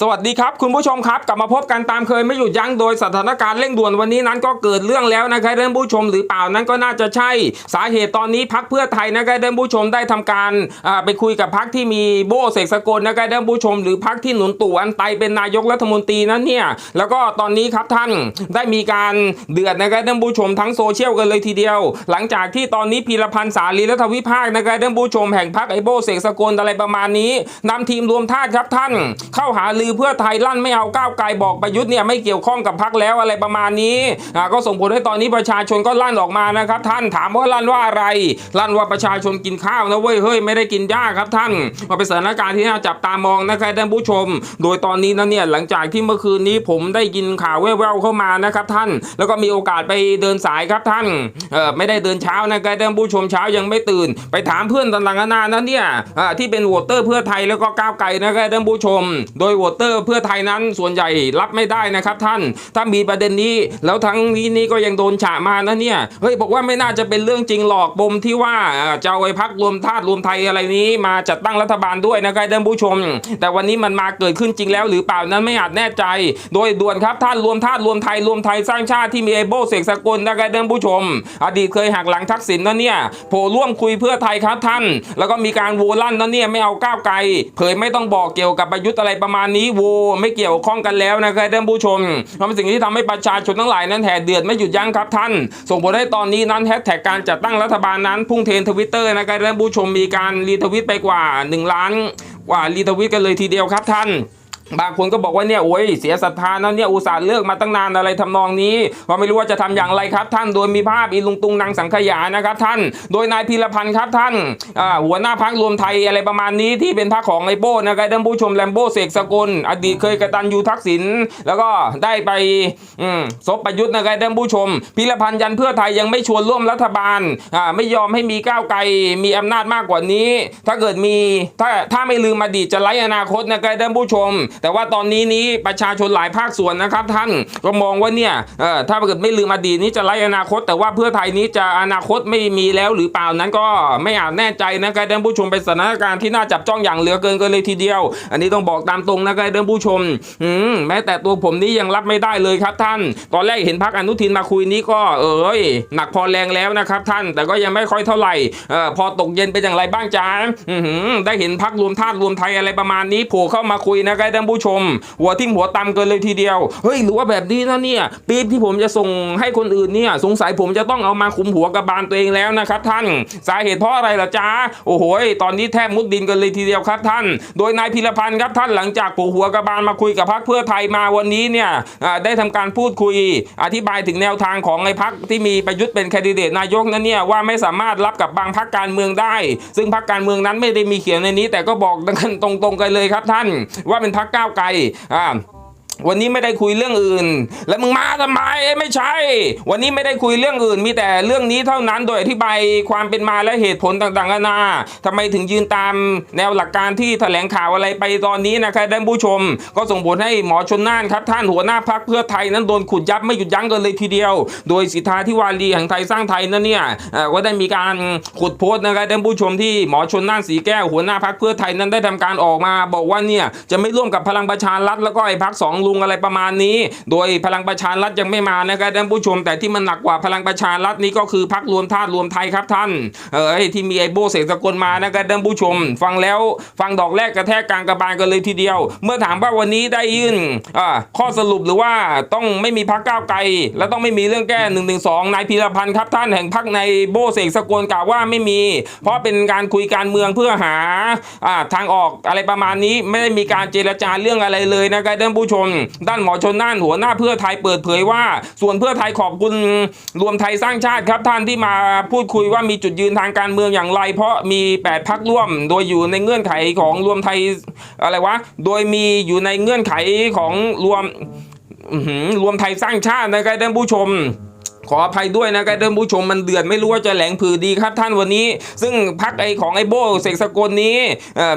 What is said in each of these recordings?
สวัสดีครับ คุณผู้ชมครับ กลับมาพบกันตามเคยไม่หยุดยั้งโดยสถานการณ์เร่งด่วนวันนี้นั้นก็เกิดเรื่องแล้วนะครับท่านผู้ชมหรือเปล่านั้นก็น่าจะใช่ สาเหตุตอนนี้พักเพื่อไทยนะครับท่านผู้ชมได้ทำการไปคุยกับพักที่มีโบเสกสกลนะครับท่านผู้ชม หรือพักที่หนุนตู่อันไตเป็นนายกรัฐมนตรีนั้นเนี่ยแล้วก็ตอนนี้ครับท่านได้มีการเดือดนะครับท่านผู้ชมทั้งโซเชียลกันเลยทีเดียว หลังจากที่ตอนนี้พีรพันธ์สาลีรัฐวิภาคนะครับท่านผู้ชมแห่งพักไอโบเสกสกลอะไรประมาณนี้นำทีมรวมธาครับท่านเข้าหาลือเพื่อไทยลั่นไม่เอาก้าวไกลบอกประยุทธ์เนี่ยไม่เกี่ยวข้องกับพักแล้วอะไรประมาณนี้ก็ส่งผลให้ตอนนี้ประชาชนก็ลั่นออกมานะครับท่านถามว่าลั่นว่าอะไร ลั่นว่าประชาชนกินข้าวนะเว้ยเฮ้ยไม่ได้กินหญ้าครับท่านมาเป็นสถานการณ์ที่น่าจับตามองนะครับท่านผู้ชม โดยตอนนี้นะเนี่ยหลังจากที่เมื่อคืนนี้ผมได้ยินข่าวแว่วๆเข้ามานะครับท่าน แล้วก็มีโอกาสไปเดินสายครับท่านเออไม่ได้เดินเช้านะครับท่านผู้ชมเช้ายังไม่ตื่น ไปถามเพื่อนต่างๆนานานั้นเนี่ยที่เป็นโหวตเตอร์เพื่อไทยแล้วก็ก้าวไกลนะครับท่านผู้ชม โดยโหวตเตอร์เพื่อไทยนั้นส่วนใหญ่รับไม่ได้นะครับท่าน ถ้ามีประเด็นนี้ แล้วทั้งนี้นี้ก็ยังโดนฉะมานะเนี่ยเฮ้ยบอกว่าไม่น่าจะเป็นเรื่องจริงหรอกปมที่ว่าอ่าจะเอาไอ้พักรวมธาตุรวมไทยอะไรนี้ มาจัดตั้งรัฐบาลด้วยนะครับท่านผู้ชม แต่วันนี้มันมาเกิดขึ้นจริงแล้วหรือเปล่านั้นไม่อาจแน่ใจ โดยด่วนครับท่านรวมธาตุรวมไทยรวมไทยสร้างชาติที่มีไอโบเสกสกลนะครับท่านผู้ชม อดีตเคยหักหลังทักษิณนะเนี่ยโผล่ร่วมคุยเพื่อไทยครับท่าน แล้วก็มีการโวลั่นนะเนี่ยไม่เอาก้าวไกลเผยไม่ต้องบอกเกี่ยวกับประยุทธ์อะไรประมาณนี้นี้โวไม่เกี่ยวข้องกันแล้วนะครับท่านผู้ชมมันเป็นสิ่งที่ทำให้ประชาชนทั้งหลายนั้นแห่เดือดไม่หยุดยั้งครับท่าน ส่งผลให้ตอนนี้นั้นแฮชแท็กการจัดตั้งรัฐบาลนั้นพุ่งเทรนทวิตเตอร์นะครับท่านผู้ชมมีการรีทวิตไปกว่า 1 ล้านกว่ารีทวิตกันเลยทีเดียวครับท่าน บางคนก็บอกว่าเนี่ยโอ้ยเสียศรัทธานะเนี่ยอุตส่าห์เลือกมาตั้งนานอะไรทำนองนี้ว่าไม่รู้ว่าจะทำอย่างไรครับ ท่านโดยมีภาพอีลุงตุงนางสังขยานะครับ ท่าน โดยนายพีรพันธ์ครับท่านหัวหน้าพักรวมไทยอะไรประมาณนี้ที่เป็นพักของไอโบ้นะครับท่านผู้ชมแลมโบ้เสกสกลอดีตเคยกระตันยูทักษิณแล้วก็ได้ไปซบประยุทธ์นะครับท่านผู้ชมพีรพันธ์ยันเพื่อไทยยังไม่ชวนร่วมรัฐบาลไม่ยอมให้มีก้าวไกลมีอำนาจมากกว่านี้ ถ้าเกิดมีถ้าถ้าไม่ลืมอดีตจะไร้อนาคตนะครับท่านผู้ชมแต่ว่าตอนนี้นี้ประชาชนหลายภาคส่วนนะครับ ท่านก็มองว่าเนี่ยถ้าเกิดไม่ลืมอดีตนี้จะไร้อนาคต แต่ว่าเพื่อไทยนี้จะอนาคตไม่มีแล้วหรือเปล่านั้นก็ไม่อาจแน่ใจนะครับท่านผู้ชมเป็นสถานการณ์ที่น่าจับจ้องอย่างเหลือเกินกันเลยทีเดียว อันนี้ต้องบอกตามตรงนะครับท่านผู้ชมอืมแม้แต่ตัวผมนี้ยังรับไม่ได้เลยครับท่าน ตอนแรกเห็นพักอนุทินมาคุยนี้ก็เอ้ยหนักพอแรงแล้วนะครับท่าน แต่ก็ยังไม่ค่อยเท่าไหร่เออพอตกเย็นเป็นอย่างไรบ้างจ๊ะอือหือได้เห็นพักรวมธาตุรวมไทยอะไรประมาณนี้โผล่เข้ามาคุยนะครับท่านผู้ชม หัวทิ่มหัวตำเกินเลยทีเดียว เฮ้ยหรือว่าแบบนี้นะเนี่ยปี๊บที่ผมจะส่งให้คนอื่นเนี่ยสงสัยผมจะต้องเอามาคุมหัวกระบาลตัวเองแล้วนะครับท่าน สาเหตุเพราะอะไรล่ะจ๊ะโอ้โหตอนนี้แทบมุดดินกันเลยทีเดียวครับท่าน โดยนายพิรพันธ์ครับท่านหลังจากผูกหัวกระบาลมาคุยกับพรรคเพื่อไทยมาวันนี้เนี่ยได้ทำการพูดคุย อธิบายถึงแนวทางของไอ้พักที่มีประยุทธ์เป็นแคนดิเดตนายกนั้นเนี่ยว่าไม่สามารถรับกับบางพรรคการเมืองได้ ซึ่งพรรคการเมืองนั้นไม่ได้มีเขียนในนี้ แต่ก็บอกกันตรงๆกันเลยครับท่าน ว่าเป็นพรรคก้าวไกลอ่า วันนี้ไม่ได้คุยเรื่องอื่น แล้วมึงมาทำไมเอ้ไม่ใช่ วันนี้ไม่ได้คุยเรื่องอื่น มีแต่เรื่องนี้เท่านั้นโดยอธิบายความเป็นมาและเหตุผลต่างๆนานาทำไมถึงยืนตามแนวหลักการที่แถลงข่าวอะไรไปตอนนี้นะครับท่านผู้ชม ก็ส่งผลให้หมอชนน่านครับ ท่านหัวหน้าพักเพื่อไทยนั้นโดนขุดยับไม่หยุดยั้งกันเลยทีเดียว โดยสิทธาธิวารีแห่งไทยสร้างไทยนั่นเนี่ยก็ได้มีการขุดโพสต์นะครับท่านผู้ชมที่หมอชนน่านสีแก้วหัวหน้าพักเพื่อไทยนั้นได้ทำการออกมา บอกว่าเนี่ยจะไม่ร่วมกับพลังประชารัฐแล้วก็ไอ้พักสองลุงอะไรประมาณนี้ โดยพลังประชารัฐยังไม่มานะครับท่านผู้ชมแต่ที่มันหนักกว่าพลังประชารัฐนี้ก็คือพักรวมธาตุรวมไทยครับท่านเออที่มีไอโบเสกสกลมานะครับท่านผู้ชม ฟังแล้วฟังดอกแรกกระแทกกลางกระบาลกันเลยทีเดียว เมื่อถามว่าวันนี้ได้ยื่นอ่าข้อสรุปหรือว่าต้องไม่มีพักก้าวไกล และต้องไม่มีเรื่องแก้หนึ่งหนึ่งสองนายพีรพันธ์ครับท่านแห่งพักในโบเสกสกลกล่าวว่าไม่มี เพราะเป็นการคุยการเมืองเพื่อหาอ่าทางออกอะไรประมาณนี้ไม่ได้มีการเจรจาเรื่องอะไรเลยนะครับท่านผู้ชมด้านหมอชนน่านหัวหน้าเพื่อไทยเปิดเผยว่า ส่วนเพื่อไทยขอบคุณรวมไทยสร้างชาติครับท่านที่มาพูดคุยว่ามีจุดยืนทางการเมืองอย่างไร เพราะมี 8 พักร่วม โดยอยู่ในเงื่อนไขของรวมไทยอะไรวะ โดยมีอยู่ในเงื่อนไขของรวมรวมไทยสร้างชาตินะครับท่านผู้ชม ขออภัยด้วยนะครับท่านผู้ชมมันเดือดไม่รู้ว่าจะแหลงผือดีครับท่านวันนี้ ซึ่งพักไอของไอโบเสกสกลนี้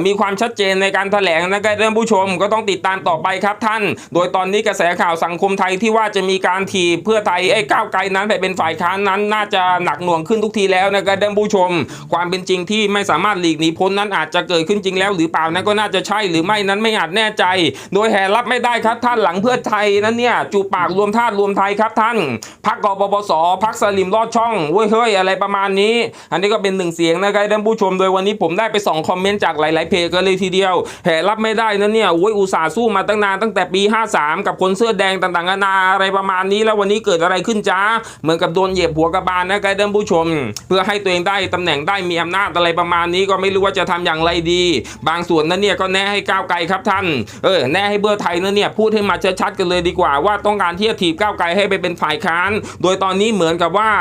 มีความชัดเจนในการแถลงนะครับท่านผู้ชมก็ต้องติดตามต่อไปครับท่าน โดยตอนนี้กระแสข่าวสังคมไทยที่ว่าจะมีการถีบเพื่อไทยไอ้ก้าวไกลนั้นไปเป็นฝ่ายค้านนั้น น่าจะหนักหน่วงขึ้นทุกทีแล้วนะครับท่านผู้ชม ความเป็นจริงที่ไม่สามารถหลีกหนีพ้นนั้นอาจจะเกิดขึ้นจริงแล้วหรือเปล่านั้นก็น่าจะใช่หรือไม่นั้นไม่อาจแน่ใจ โดยแหรับไม่ได้ครับท่านหลังเพื่อไทยนั้นเนี่ยจูปากรวมธาตุรวมไทยครับท่านพักกปปสพักสลิมลอดช่องเว้ยเฮ้ยอะไรประมาณนี้ อันนี้ก็เป็นหนึ่งเสียงนะครับท่านผู้ชมโดยวันนี้ผมได้ไปสองคอมเมนต์จากหลาย ๆ เพจกันเลยทีเดียวแห่รับไม่ได้นั้นเนี่ยโอ้ยอุตส่าห์สู้มาตั้งนานตั้งแต่ปี 53 กับคนเสื้อแดงต่างๆนานาอะไรประมาณนี้แล้ววันนี้เกิดอะไรขึ้นจ้าเหมือนกับโดนเหยียบหัวกระบาลนะครับท่านผู้ชม เพื่อให้ตัวเองได้ตำแหน่งได้มีอำนาจอะไรประมาณนี้ก็ไม่รู้ว่าจะทำอย่างไรดี บางส่วนนั้นเนี่ยก็แน่ให้ก้าวไกลครับท่านเออแน่ให้เบื่อไทยนั้นเนี่ยพูดให้มาชัดๆกันเลยดีกว่าว่าต้องการที่จะถีบก้าวไกลให้ไปเป็นฝ่ายค้าน โดยตอนอนนี้เหมือนกับว่า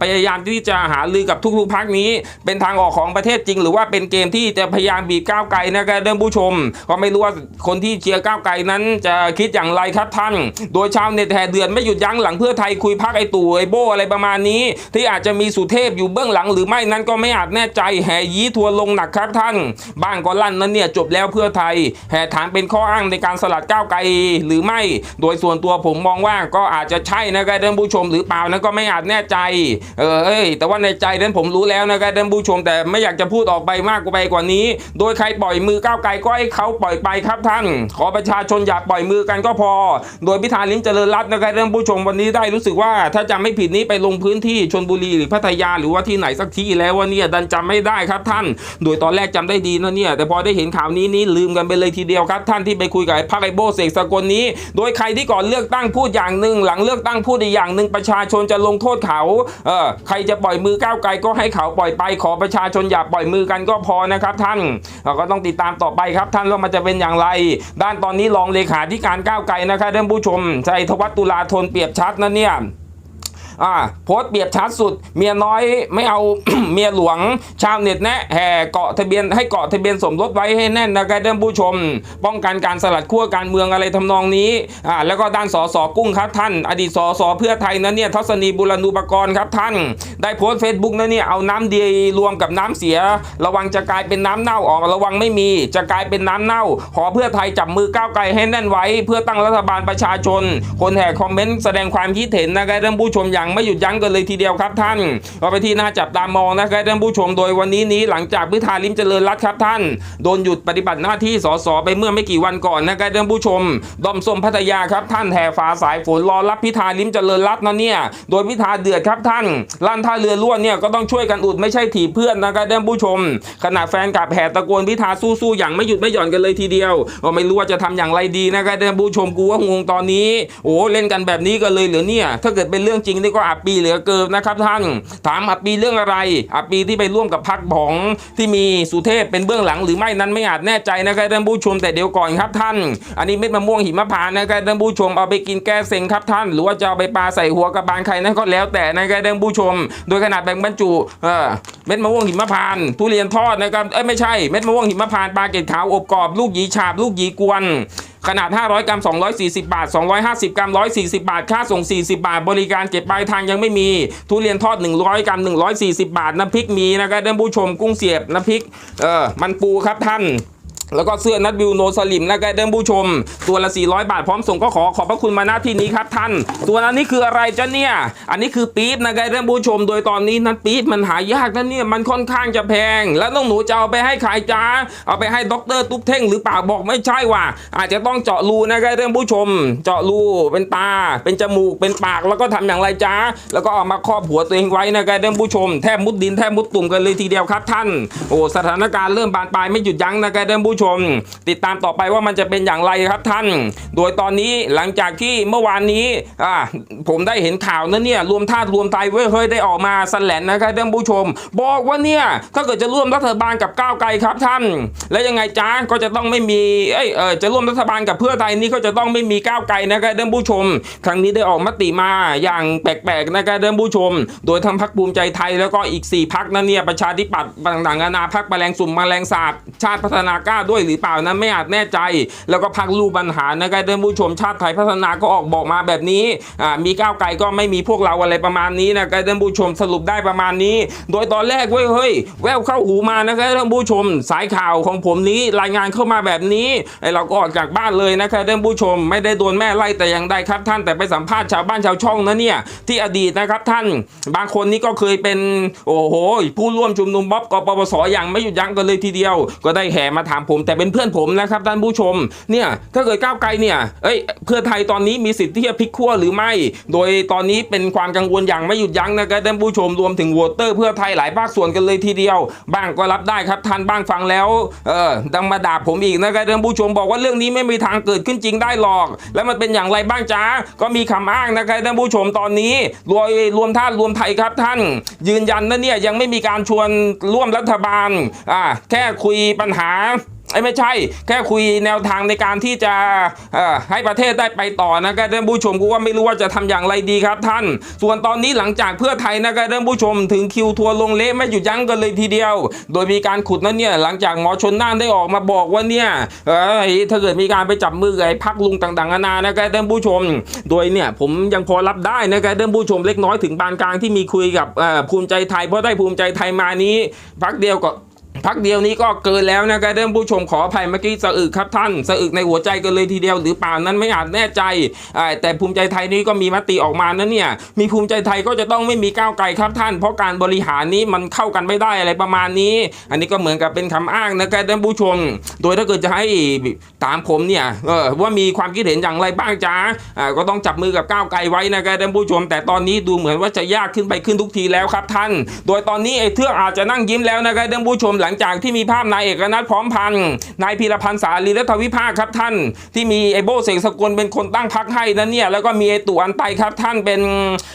พยายามที่จะหาลือกับทุกๆพักนี้ เป็นทางออกของประเทศจริง หรือว่าเป็นเกมที่จะพยายามบีบก้าวไกลนะครับท่านผู้ชม ก็ไม่รู้ว่าคนที่เชียร์ก้าวไกลนั้นจะคิดอย่างไรครับท่าน โดยชาวเน็ตแห่เดือนไม่หยุดยั้งหลังเพื่อไทยคุยพักไอตู่ไอโบอะไรประมาณนี้ ที่อาจจะมีสุเทพอยู่เบื้องหลังหรือไม่นั้นก็ไม่อาจแน่ใจแห่ยี้ทัวลงหนักครับท่าน บ้างก็ลั่นนั้นเนี่ยจบแล้วเพื่อไทยแห่ถามเป็นข้ออ้างในการสลัดก้าวไกลหรือไม่ โดยส่วนตัวผมมองว่าก็อาจจะใช่นะครับท่านผู้ชมหรือปล่านั้นก็ไม่อาจแน่ใจ เออเอ้ยแต่ว่าในใจนั้นผมรู้แล้วนะครับท่านผู้ชมแต่ไม่อยากจะพูดออกไปมากกว่าไปกว่านี้ โดยใครปล่อยมือก้าวไกลก็ให้เขาปล่อยไปครับท่าน ขอประชาชนอย่าปล่อยมือกันก็พอ โดยพิธาลิ้มเจริญรัตน์นะครับท่านผู้ชมวันนี้ได้รู้สึกว่าถ้าจำไม่ผิดนี้ไปลงพื้นที่ชนบุรีหรือพัทยาหรือว่าที่ไหนสักที่แล้วว่าเนี่ยดันจำไม่ได้ครับท่าน โดยตอนแรกจำได้ดีนะเนี่ยแต่พอได้เห็นข่าวนี้นี้ลืมกันไปเลยทีเดียวครับ ท่านที่ไปคุยกับไอ้พักไอโบเสกสกลนี้ โดยใครที่ก่อนเลือกตั้งพูดอย่างหนึ่งหลังเลือกตั้งพูดอีกอย่างหนึ่งประชาชนจะลงโทษเขาเออใครจะปล่อยมือก้าวไกลก็ให้เขาปล่อยไป ขอประชาชนอย่าปล่อยมือกันก็พอนะครับท่านเราก็ต้องติดตามต่อไปครับท่านว่ามันจะเป็นอย่างไร ด้านตอนนี้รองเลขาธิการก้าวไกลนะครับท่านผู้ชมใจทวัฒน์ตุลาธนเปรียบชัดนะเนี่ย อ่าโพสต์เปรียบชัดสุด เมียน้อยไม่เอา เมียหลวง ชาวเน็ตแนะแห่เกาะทะเบียนให้เกาะทะเบียนสมรสไว้ให้แน่นนะครับท่านผู้ชม ป้องกันการสลัดขั้วการเมืองอะไรทำนองนี้อ่าแล้วก็ด้านสสกุ้งครับท่าน อดีตสสเพื่อไทยนั้นเนี่ยทัศนีบุรณูปกรณ์ครับท่าน ได้โพสต์เฟซบุ๊กนะเนี่ยเอาน้ำดีรวมกับน้ำเสีย ระวังจะกลายเป็นน้ำเน่าออกระวังไม่มี จะกลายเป็นน้ำเน่า ขอเพื่อไทยจับมือก้าวไกลให้แน่นไว้ เพื่อตั้งรัฐบาลประชาชน คนแห่คอมเมนต์แสดงความคิดเห็นนะครับท่านผู้ชมอย่างไม่หยุดยั้งกันเลยทีเดียวครับท่านก็ไปที่หน่าจับตามองนะครับท่านผู้ชมโดยวันนี้นี้หลังจากพิธาลิมเจริญรัตครับท่าน โดนหยุดปฏิบัติหน้าที่สสไปเมื่อไม่กี่วันก่อนนะครับท่านผู้ชม ดอมส้มพัทยาครับท่านแห่ฟ้าสายฝนรอรับพิธาลิมเจริญรัตนะเนี่ยโดยพิธาเดือดครับท่านลั่นท่าเรือล้วนเนี่ยก็ต้องช่วยกันอุดไม่ใช่ถีบเพื่อนนะครับท่านผู้ชม ขณะแฟนกับแห่ตะโกนพิธาสู้ๆอย่างไม่หยุดไม่หย่อนกันเลยทีเดียวก็ไม่รู้ว่าจะทำอย่างไรดีนะครับท่านผู้ชมกูว่างงตอนนี้ โอ้เล่นกันแบบนี้กันเลยเหรือเนี่ย ถ้าเกิดเป็นเรื่องจริงนี่ก็อับปีเหลือเกินนะครับท่าน ถามอับปีเรื่องอะไร อับปีที่ไปร่วมกับพักของที่มีสุเทพเป็นเบื้องหลังหรือไม่นั้นไม่อาจแน่ใจนะครับท่านผู้ชมแต่เดี๋ยวก่อนครับท่าน อันนี้เม็ดมะม่วงหิมะพานนะครับท่านผู้ชมเอาไปกินแก้เซ็งครับท่าน หรือว่าจะเอาไปปลาใส่หัวกระบาลใครนั่นก็แล้วแต่นะครับท่านผู้ชม โดยขนาดแบ่งบรรจุเออเม็ดมะม่วงหิมะพานทุเรียนทอดนะครับเอ้ยไม่ใช่เม็ดมะม่วงหิมะพานปลาเกล็ดขาวอบกรอบลูกหยีฉาบลูกหยีกวน ขนาด 500 กรัม 240 บาท 250 กรัม 140 บาท ค่าส่ง 40 บาท บริการเก็บปลายทางยังไม่มี ทุเรียนทอด 100 กรัม 140 บาท น้ำพริกมีนะครับท่านผู้ชมกุ้งเสียบ น้ำพริก เออ มันปูครับท่าน แล้วก็เสื้อนัดวิวโนสลิมนะครับท่านผู้ชม ตัวละ 400 บาทพร้อมส่งก็ขอขอบพระคุณมาณที่นี้ครับท่าน ตัวนั้นนี่คืออะไรจ๊ะเนี่ย อันนี้คือปี๊บนะครับท่านผู้ชม โดยตอนนี้นั้นปี๊บมันหายากนะเนี่ยมันค่อนข้างจะแพง แล้วน้องหนูจะเอาไปให้ใครจ้าเอาไปให้ด็อกเตอร์ตุ๊กเท่งหรือเปล่าบอกไม่ใช่ว่ะอาจจะต้องเจาะรูนะครับท่านผู้ชม เจาะรูเป็นตา เป็นจมูกเป็นปากแล้วก็ทำอย่างไรจ้าแล้วก็เอามาครอบหัวตัวเองไว้นะครับท่านผู้ชมแทบมุดดินแทบมุดตุ่มกันเลยทีเดียวครับท่านโอ้สถานการณ์เริ่มบานปลายไม่หยุดยั้งนะครับท่านผู้ชมติดตามต่อไปว่ามันจะเป็นอย่างไรครับท่าน โดยตอนนี้หลังจากที่เมื่อวานนี้อ่าผมได้เห็นข่าวนั้นเนี่ยรวมธาตุรวมไทยเว้ยเฮ้ยได้ออกมาสแลนนะครับท่านผู้ชม บอกว่าเนี่ยถ้าเกิดจะร่วมรัฐบาลกับก้าวไกลครับท่าน แล้วยังไงจ้าก็จะต้องไม่มีเอ้ยเออจะร่วมรัฐบาลกับเพื่อไทยนี่ก็จะต้องไม่มีก้าวไกลนะครับท่านผู้ชม ครั้งนี้ได้ออกมติมาอย่างแปลกๆนะครับท่านผู้ชม โดยทางพรรคภูมิใจไทยแล้วก็อีก 4พักนั้นเนี่ยประชาธิปัตย์ต่างๆนานาพักแมลงสุ่มแมลงสาบชาติพัฒนากล้าด้วยหรือเปล่านั้นไม่อาจแน่ใจ แล้วก็พักลูกปัญหานะครับท่านผู้ชมชาติไทยพัฒนาก็ออกบอกมาแบบนี้อ่ามีก้าวไกลก็ไม่มีพวกเราอะไรประมาณนี้นะครับท่านผู้ชมสรุปได้ประมาณนี้ โดยตอนแรกเว้ยเฮ้ยแววเข้าหูมานะครับท่านผู้ชมสายข่าวของผมนี้รายงานเข้ามาแบบนี้ไอเราก็ออกจากบ้านเลยนะครับท่านผู้ชมไม่ได้โดนแม่ไล่แต่อย่างใดครับท่านแต่ไปสัมภาษณ์ชาวบ้านชาวช่องนะเนี่ยที่อดีตนะครับท่านบางคนนี่ก็เคยเป็นโอ้โหผู้ร่วมชุมนุมม็อบกปปสอย่างไม่หยุดยั้งกันเลยทีเดียว ก็ได้แห่มาถามผมแต่เป็นเพื่อนผมนะครับท่านผู้ชมเนี่ยถ้าเกิดก้าวไกลเนี่ยเอ้ยเพื่อไทยตอนนี้มีสิทธิ์ที่จะพลิกขั้วหรือไม่ โดยตอนนี้เป็นความกังวลอย่างไม่หยุดยั้งนะครับท่านผู้ชมรวมถึงวตเตอร์ เพื่อไทยหลายภาคส่วนกันเลยทีเดียว บ้างก็รับได้ครับท่านบ้างฟังแล้วเออดังมาด่าผมอีกนะครับท่านผู้ชมบอกว่าเรื่องนี้ไม่มีทางเกิดขึ้นจริงได้หรอก แล้วมันเป็นอย่างไรบ้างจ้าก็มีคำอ้างนะครับท่านผู้ชมตอนนี้รวมรวมท่านรวมไทยครับท่าน ยืนยันนะเนี่ยยังไม่มีการชวนร่วมรัฐบาลอ่าแค่คุยปัญหา ไอ้ไม่ใช่ แค่คุยแนวทางในการที่จะให้ประเทศได้ไปต่อนะครับท่านผู้ชมกูว่าไม่รู้ว่าจะทำอย่างไรดีครับท่าน ส่วนตอนนี้หลังจากเพื่อไทยนะครับท่านผู้ชมถึงคิวทัวร์ลงเละไม่หยุดยั้งกันเลยทีเดียว โดยมีการขุดนั้นเนี่ยหลังจากหมอชนน่านได้ออกมาบอกว่าเนี่ยเอ้ถ้าเกิดมีการไปจับมือไอ้พักลุงต่างๆนานานะครับท่านผู้ชม โดยเนี่ยผมยังพอรับได้นะครับท่านผู้ชมเล็กน้อยถึงปานกลางที่มีคุยกับภูมิใจไทยเพราะได้ภูมิใจไทยมานี้พักเดียวก็ พักเดียวนี้ก็เกินแล้วนะครับท่านผู้ชมขออภัยเมื่อกี้สะอึกครับท่านสะอึกในหัวใจกันเลยทีเดียวหรือเปล่านั้นไม่อาจแน่ใจ แต่ภูมิใจไทยนี้ก็มีมติออกมานะเนี่ยมีภูมิใจไทยก็จะต้องไม่มีก้าวไกลครับท่าน เพราะการบริหารนี้มันเข้ากันไม่ได้อะไรประมาณนี้ อันนี้ก็เหมือนกับเป็นคำอ้างนะครับท่านผู้ชม โดยถ้าเกิดจะให้ตามผมเนี่ยว่ามีความคิดเห็นอย่างไรบ้างจ้าอ่าก็ต้องจับมือกับก้าวไกลไว้นะครับท่านผู้ชม แต่ตอนนี้ดูเหมือนว่าจะยากขึ้นไปขึ้นทุกทีแล้วครับท่าน โดยตอนนี้ไอ้เทือกอาจจะนั่งยิ้มแล้วนะครับท่านผู้ชมหลังจากที่มีภาพนายเอกนัทพร้อมพันธ์นายพีรพันธ์สาลีรัฐวิภาคครับท่าน ที่มีไอโบเสกสกุลเป็นคนตั้งพักให้นั่นเนี่ยแล้วก็มีไอตู่อันไตครับท่านเป็น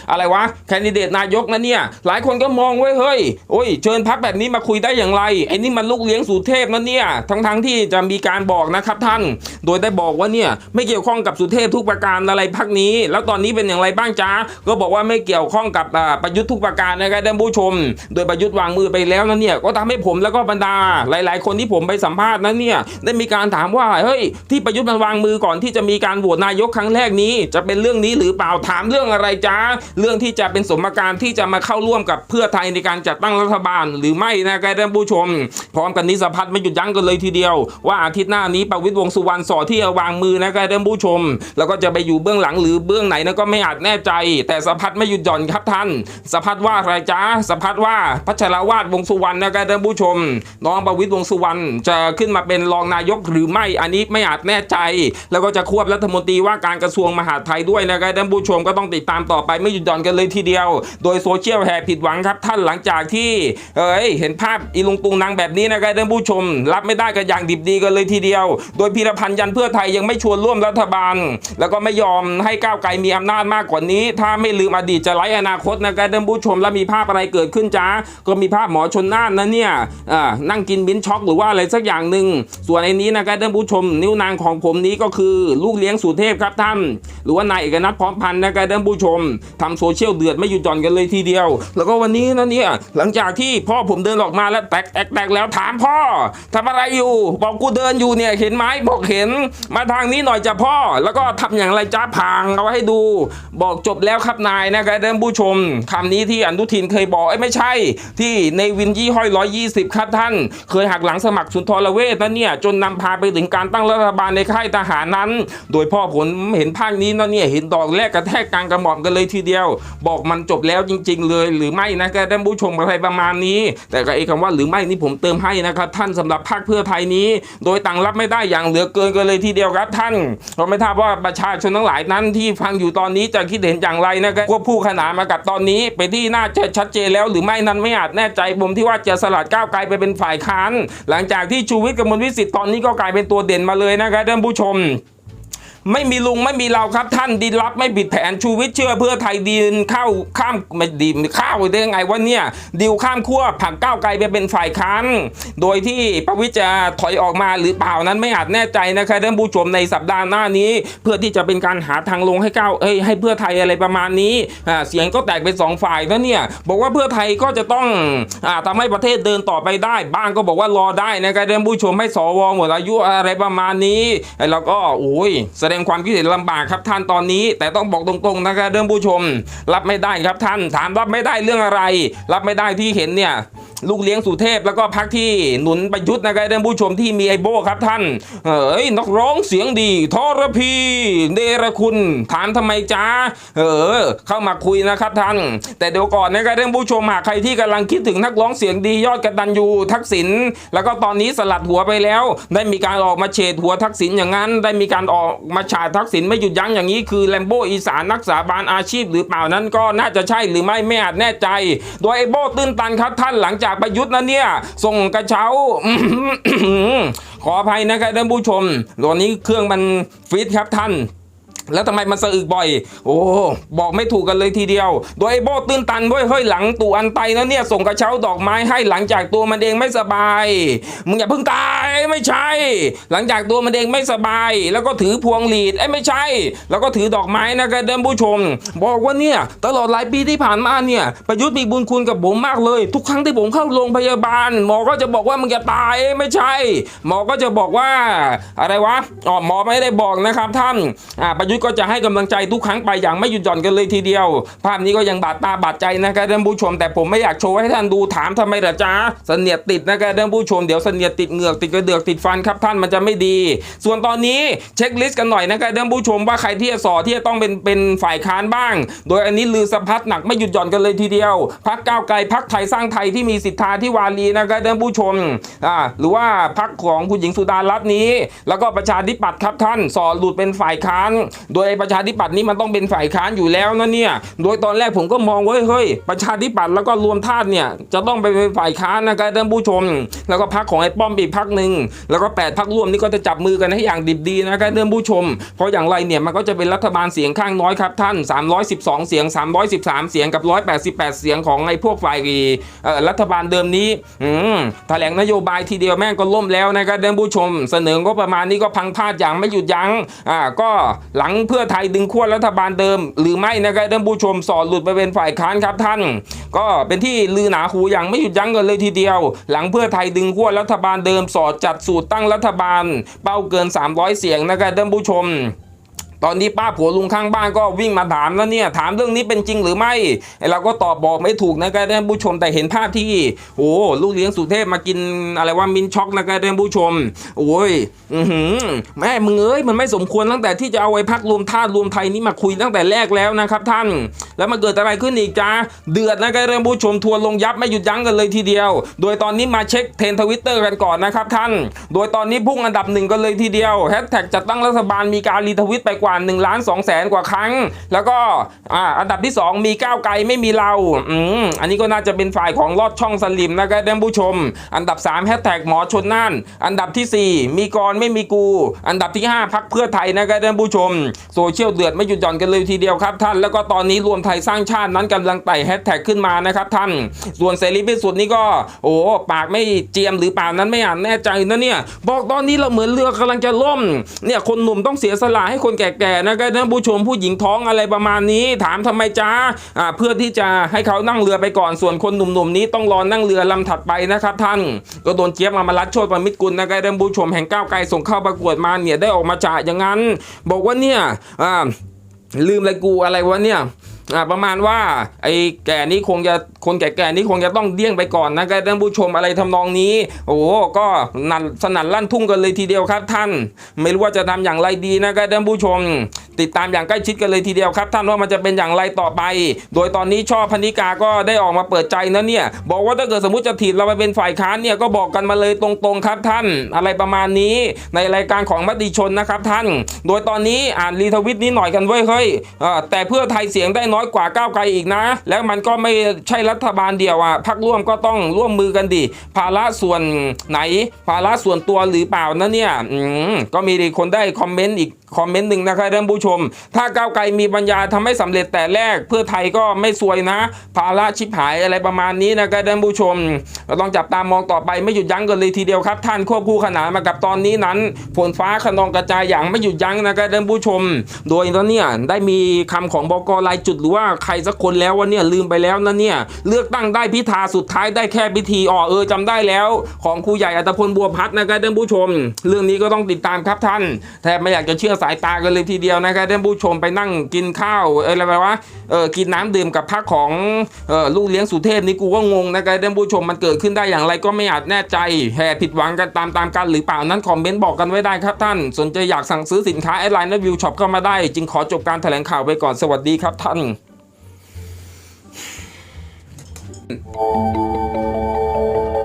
อะไรวะแคนดิเดตนายกนั่นเนี่ยหลายคนก็มองไว้เฮ้ยโอ้ยเชิญพักแบบนี้มาคุยได้อย่างไรไอ้นี่มันลูกเลี้ยงสู่เทพนั่นเนี่ยทั้งทั้งๆที่จะมีการบอกนะครับท่าน โดยได้บอกว่าเนี่ยไม่เกี่ยวข้องกับสุเทพทุกประการอะไรพักนี้ แล้วตอนนี้เป็นอย่างไรบ้างจ้าก็บอกว่าไม่เกี่ยวข้องกับประยุทธ์ทุกประการนะครับท่านผู้ชม โดยประยุทธ์วางมือไปแล้วนั่นเนี่ยก็ทำให้ผมแล้วก็บรรดา หลาย ๆ คนที่ผมไปสัมภาษณ์นั้นเนี่ยได้มีการถามว่าเฮ้ยที่ประยุทธ์มันวางมือก่อนที่จะมีการโหวตนายกครั้งแรกนี้ จะเป็นเรื่องนี้หรือเปล่าถามเรื่องอะไรจ้าเรื่องที่จะเป็นสมการที่จะมาเข้าร่วมกับเพื่อไทยในการจัดตั้งรัฐบาลหรือไม่นะครับท่านผู้ชม พร้อมกันนี้สะพัดไม่หยุดยั้งกันเลยทีเดียว ว่าอาทิตย์หน้านี้ประวิตรวงสุวรรณสอที่จะวางมือนะครับท่านผู้ชม แล้วก็จะไปอยู่เบื้องหลังหรือเบื้องไหนนั้นก็ไม่อาจแน่ใจ แต่สะพัดไม่หยุดหย่อนครับท่านสะพัดว่าอะไรจ้าสพัดว่าพัชรวาดวงสุวรรณนะครับท่านผู้ชมน้องประวิตรวงษ์สุวรรณจะขึ้นมาเป็นรองนายกหรือไม่อันนี้ไม่อาจแน่ใจ แล้วก็จะควบรัฐมนตรีว่าการกระทรวงมหาดไทยด้วยนะครับท่านผู้ชมก็ต้องติดตามต่อไปไม่หยุดหย่อนกันเลยทีเดียว โดยโซเชียลแห่ผิดหวังครับ ท่านหลังจากที่เอ้ยเห็นภาพอีลุงตุงนางแบบนี้นะครับท่านผู้ชม รับไม่ได้กันอย่างดิบดีกันเลยทีเดียว โดยพีรพันธ์ยันเพื่อไทยยังไม่ชวนร่วมรัฐบาล แล้วก็ไม่ยอมให้ก้าวไกลมีอำนาจมากกว่านี้ ถ้าไม่ลืมอดีตจะไร้อนาคตนะครับท่านผู้ชมแล้วมีภาพอะไรเกิดขึ้นจ้าก็มีภาพหมอชนน่านนะเนี่ยอนั่งกินมิ้นช็อกหรือว่าอะไรสักอย่างหนึ่งส่วนไอ้นี้นะครับท่านผู้ชม นิ้วนางของผมนี้ก็คือลูกเลี้ยงสุเทพครับท่าน หรือว่านายเอกนัทพร้อมพันธ์นะครับท่านผู้ชมทำโซเชียลเดือดไม่หยุดหย่อนกันเลยทีเดียว แล้วก็วันนี้นะเนี่ยหลังจากที่พ่อผมเดินออกมาแล้วแตกแตกแตกแล้วถามพ่อทำอะไรอยู่ บอกกูเดินอยู่เนี่ยเห็นไหมบอกเห็น มาทางนี้หน่อยจ้ะพ่อ แล้วก็ทำอย่างไรจ้าพางเอาไว้ให้ดู บอกจบแล้วครับนายนะครับท่านผู้ชมคำนี้ที่อนุทินเคยบอกไอ้ไม่ใช่ ที่ในวินยี่ห้อยร้อยยี่สิบครับท่าน เคยหักหลังสมัครสุนทรเวชนะเนี่ยจนนำพาไปถึงการตั้งรัฐบาลในค่ายทหารนั้น โดยพ่อผมเห็นภาคนี้นะเนี่ยเห็นดอกแรกกระแทกกลางกระหม่อมกันเลยทีเดียว บอกมันจบแล้วจริง ๆ เลย หรือไม่นะครับท่านผู้ชมอะไรประมาณนี้ แต่ก็ไอ้คำว่าหรือไม่นี่ผมเติมให้นะครับท่านสำหรับภาคเพื่อไทยนี้ โดยต่างรับไม่ได้อย่างเหลือเกินกันเลยทีเดียวครับท่านเราไม่ทราบว่าประชาชนทั้งหลายนั้นที่ฟังอยู่ตอนนี้จะคิดเห็นอย่างไรนะครับควบคู่ขนานมากับตอนนี้ไปที่น่าจะชัดเจนแล้วหรือไม่นั้นไม่อาจแน่ใจผมที่ว่าจะสลัดก้าวไกลไปเป็นฝ่ายค้าน หลังจากที่ชูวิทย์กมลวิสิทธิ์ตอนนี้ก็กลายเป็นตัวเด่นมาเลยนะครับท่านผู้ชม ไม่มีลุงไม่มีเราครับท่านดินรับไม่ผิดแผนชูวิทย์เชื่อเพื่อไทยดินเข้าข้ามไม่ดีข้าวได้ยังไงวะเนี่ยดิวข้ามขั้วผักก้าวไกลไปเป็นฝ่ายค้านโดยที่ประวิจะถอยออกมาหรือเปล่านั้นไม่อาจแน่ใจนะครับท่านผู้ชมในสัปดาห์หน้านี้ เพื่อที่จะเป็นการหาทางลงให้ก้าวเอ้ยให้เพื่อไทยอะไรประมาณนี้อ่าเสียงก็แตกเป็นสองฝ่ายแล้วเนี่ยบอกว่าเพื่อไทยก็จะต้องอ่าทำให้ประเทศเดินต่อไปได้ บ้างก็บอกว่ารอได้นะครับท่านผู้ชมให้สวหมดอายุอะไรประมาณนี้แล้วก็โอ้ยแสดงความคิดเห็นลำบากครับท่านตอนนี้ แต่ต้องบอกตรงๆนะครับท่องผู้ชม รับไม่ได้ครับท่านถามรับไม่ได้เรื่องอะไร รับไม่ได้ที่เห็นเนี่ย ลูกเลี้ยงสุเทพแล้วก็พักที่หนุนประยุทธ์นะครับท่านผู้ชมที่มีไอโบครับท่านเอ้ยนักร้องเสียงดีทรพีเดรคุณ ถามทำไมจ้าเออ เข้ามาคุยนะครับท่าน แต่เดี๋ยวก่อนนะครับท่านผู้ชมหากใครที่กำลังคิดถึงนักร้องเสียงดียอดกระตันยูทักษิณแล้วก็ตอนนี้สลัดหัวไปแล้ว ได้มีการออกมาเฉดหัวทักษิณอย่างนั้น ได้มีการออกมาฉาดทักษิณไม่หยุดยั้งอย่างนี้คือแลมโบอีสานนักสาบานอาชีพหรือเปล่านั้นก็น่าจะใช่หรือไม่ไม่อาจแน่ใจ โดยไอโบตื้นตันครับท่านหลังจากากประยุทธ์นะเนี่ย ส่งกระเช้า ขออภัยนะครับท่านผู้ชมตอนนี้เครื่องมันฟิตครับท่าน แล้วทำไมมันสะอึกบ่อย โอ้ บอกไม่ถูกกันเลยทีเดียว โดยไอ้โบตื้นตันด้วยเฮ้ยหลังตู่อันไตนะเนี่ยส่งกระเช้าดอกไม้ให้หลังจากตัวมันเองไม่สบาย มึงอย่าเพิ่งตายไม่ใช่ หลังจากตัวมันเองไม่สบาย แล้วก็ถือพวงหลีดไอ้ยไม่ใช่ แล้วก็ถือดอกไม้นะครับท่านผู้ชม บอกว่าเนี่ยตลอดหลายปีที่ผ่านมาเนี่ยประยุทธ์มีบุญคุณกับผมมากเลย ทุกครั้งที่ผมเข้าโรงพยาบาล หมอก็จะบอกว่ามึงจะตายเอ้ยไม่ใช่ หมอก็จะบอกว่าอะไรวะอ๋อหมอไม่ได้บอกนะครับท่านอ่าประยุทธ์ก็จะให้กำลังใจทุกครั้งไปอย่างไม่หยุดหย่อนกันเลยทีเดียว ภาพนี้ก็ยังบาดตาบาดใจนะครับท่านผู้ชม แต่ผมไม่อยากโชว์ให้ท่านดูถามทำไมเหรอจ๊ะเสนียดติดนะครับท่านผู้ชมเดี๋ยวเสนียดติดเหงือกติดกระเดือกติดฟันครับท่านมันจะไม่ดี ส่วนตอนนี้เช็คลิสต์กันหน่อยนะครับท่านผู้ชมว่าใครที่จะสอที่จะต้องเป็นเป็นฝ่ายค้านบ้าง โดยอันนี้ลือสะพัดหนักไม่หยุดหย่อนกันเลยทีเดียวพักก้าวไกลพักไทยสร้างไทยที่มีสิทธาที่วารีนะครับท่านผู้ชมอ่าหรือว่าพักของคุณหญิงสุดารัตน์นี้ แล้วก็ประชาธิปัตย์ครับท่านสอหลุดเป็นฝ่ายค้านโดยประชาธิปัตย์นี้มันต้องเป็นฝ่ายค้านอยู่แล้วนะเนี่ย โดยตอนแรกผมก็มองว่าเฮ้ยประชาธิปัตย์แล้วก็รวมธาตุเนี่ยจะต้องไปเป็นฝ่ายค้านนะครับท่านผู้ชม แล้วก็พักของไอ้ป้อมอีกพักหนึ่งแล้วก็แปดพักร่วมนี่ก็จะจับมือกันให้อย่างดิบดีนะครับท่านผู้ชม เพราะอย่างไรเนี่ยมันก็จะเป็นรัฐบาลเสียงข้างน้อยครับท่าน 312 เสียง 313 เสียงกับ 188 เสียงของไอ้พวกฝ่ายเอ่อรัฐบาลเดิมนี้อืมแถลงนโยบายทีเดียวแม่งก็ล่มแล้วนะครับท่านผู้ชม เสนอก็ประมาณนี้ก็พังพาดอย่างไม่หยุดยั้งอ่าก็หลังงเพื่อไทยดึงขั้วรัฐบาลเดิม หรือไม่นะครับท่านผู้ชมสอดหลุดไปเป็นฝ่ายค้านครับท่าน ก็เป็นที่ลือหนาหูอย่างไม่หยุดยั้งกันเลยทีเดียว หลังเพื่อไทยดึงขั้วรัฐบาลเดิมสอดจัดสูตรตั้งรัฐบาล เป้าเกิน 300 เสียงนะครับท่านผู้ชม ตอนนี้ป้าผัวลุงข้างบ้านก็วิ่งมาถามแล้วเนี่ยถามเรื่องนี้เป็นจริงหรือไม่ไอ้เราก็ตอบบอกไม่ถูกนะครับท่านผู้ชมแต่เห็นภาพที่โอ้ลูกเลี้ยงสุเทพมากินอะไรว่ามินช็อกนะครับท่านผู้ชม โอ้ยอือหือแม่มึงเอ้ยมันไม่สมควรตั้งแต่ที่จะเอาไอ้พักรวมธาตุรวมไทยนี้มาคุยตั้งแต่แรกแล้วนะครับท่าน แล้วมันเกิดอะไรขึ้นอีกจ้าเดือดนะครับท่านผู้ชมทัวร์ลงยับไม่หยุดยั้งกันเลยทีเดียว โดยตอนนี้มาเช็คเทรนทวิตเตอร์กันก่อนนะครับท่าน โดยตอนนี้พุ่งอันดับหนึ่งกันเลยทีเดียวแฮชแท็กจัดตั้งรัฐบาลมีการรีทวิตไปกว่า1ล้าน2แสนกว่าครั้ง แล้วก็อ่าอันดับที่ 2 มีก้าวไกลไม่มีเราอืมอันนี้ก็น่าจะเป็นฝ่ายของลอดช่องสลิมนะครับท่านผู้ชม อันดับ3แฮชแท็กหมอชนน่านอันดับทีสี่4 มีกรไม่มีกู อันดับที่ 5พักเพื่อไทยนะครับท่านผู้ชมโซเชียลเดือดไม่หยุดหย่อนกันเลยทีเดียวครับท่านแล้วก็ตอนนี้รวมไทยสร้างชาตินั้นกำลังไต่แฮชแท็กขึ้นมานะครับท่าน ส่วนเสรีพิสุทธิ์นี่ก็ โอ้ปากไม่เจียมหรือปล่านั้นไม่อ่านแน่ใจนะเนี่ยบอกตอนนี้เราเหมือนเรือกำลังจะล่มเนี่ยคนหนุ่มต้องเสียสละให้คนแก่ๆนะครับท่านผู้ชมผู้หญิงท้องอะไรประมาณนี้ ถามทำไมจ้าอ่าเพื่อที่จะให้เขานั่งเรือไปก่อนส่วนคนหนุ่มๆนี้ต้องรอนั่งเรือลำถัดไปนะครับท่านก็โดนเจี๊ยบมามารัดโชดประมิตรกุลนะครับท่านผู้ชมแห่งก้าวไกลส่งเข้าประกวดมาเนี่ยได้ออกมาจ่าอย่างนั้น บอกว่าเนี่ยอ่าลืมอะไรกูอะไรวะเนี่ย ประมาณว่าไอ้แก่นี้คงจะคนแก่ๆนี้คงจะต้องเดี้ยงไปก่อนนะครับท่านผู้ชมอะไรทำนองนี้ โอ้โหก็นันสนั่นลั่นทุ่งกันเลยทีเดียวครับท่าน ไม่รู้ว่าจะทำอย่างไรดีนะครับท่านผู้ชม ติดตามอย่างใกล้ชิดกันเลยทีเดียวครับ ท่านว่ามันจะเป็นอย่างไรต่อไป โดยตอนนี้ช่อพนิกาก็ได้ออกมาเปิดใจนะเนี่ย บอกว่าถ้าเกิดสมมติจะถีบเราไปเป็นฝ่ายค้านเนี่ยก็บอกกันมาเลยตรงๆครับท่าน อะไรประมาณนี้ในรายการของมติชนนะครับท่าน โดยตอนนี้อ่านรีทวิตนี้หน่อยกันเว้ยเฮ้ยแต่เพื่อไทยเสียงได้น้อยอยกว่าก้าวไกลอีกนะ แล้วมันก็ไม่ใช่รัฐบาลเดียวอะพักร่วมก็ต้องร่วมมือกันดิภาระส่วนไหน ภาระส่วนตัวหรือเปล่านะเนี่ยอืมก็มีคนได้คอมเมนต์อีกคอมเมนต์หนึ่งนะครับท่านผู้ชม ถ้าก้าวไกลมีปัญญาทำให้สำเร็จแต่แรก เพื่อไทยก็ไม่ซวยนะ ภาระชิบหายอะไรประมาณนี้นะครับท่านผู้ชม เราต้องจับตามองต่อไปไม่หยุดยั้งกันเลยทีเดียวครับ ท่านควบคู่ขนานมากับตอนนี้นั้นฝนฟ้าขนองกระจายอย่างไม่หยุดยั้งนะครับท่านผู้ชม โดยตอนนี้ได้มีคำของบกรายจุดหรือว่าใครสักคนแล้วว่าเนี่ยลืมไปแล้วนะเนี่ยเลือกตั้งได้พิธาสุดท้ายได้แค่พิธีอ๋อเออจำได้แล้ว ของครูใหญ่อัตพลบัวพัฒนะครับท่านผู้ชม เรื่องนี้ก็ต้องติดตามครับท่านแทบไม่อยากจะเชื่อสายตากันเลยทีเดียวนะครับท่านผู้ชมไปนั่งกินข้าวอะไรแบบวะเออกินน้ำดื่มกับพักของเออลูกเลี้ยงสุเทพนี่กูก็งงนะครับท่านผู้ชมมันเกิดขึ้นได้อย่างไรก็ไม่อาจแน่ใจแห่ผิดหวังกันตามตามกันหรือเปล่านั้นคอมเมนต์บอกกันไว้ได้ครับท่าน สนใจอยากสั่งซื้อสินค้าแอดไลน์และวิวช็อปเข้ามาได้ จึงขอจบการแถลงข่าวไปก่อนสวัสดีครับท่าน どうぞ。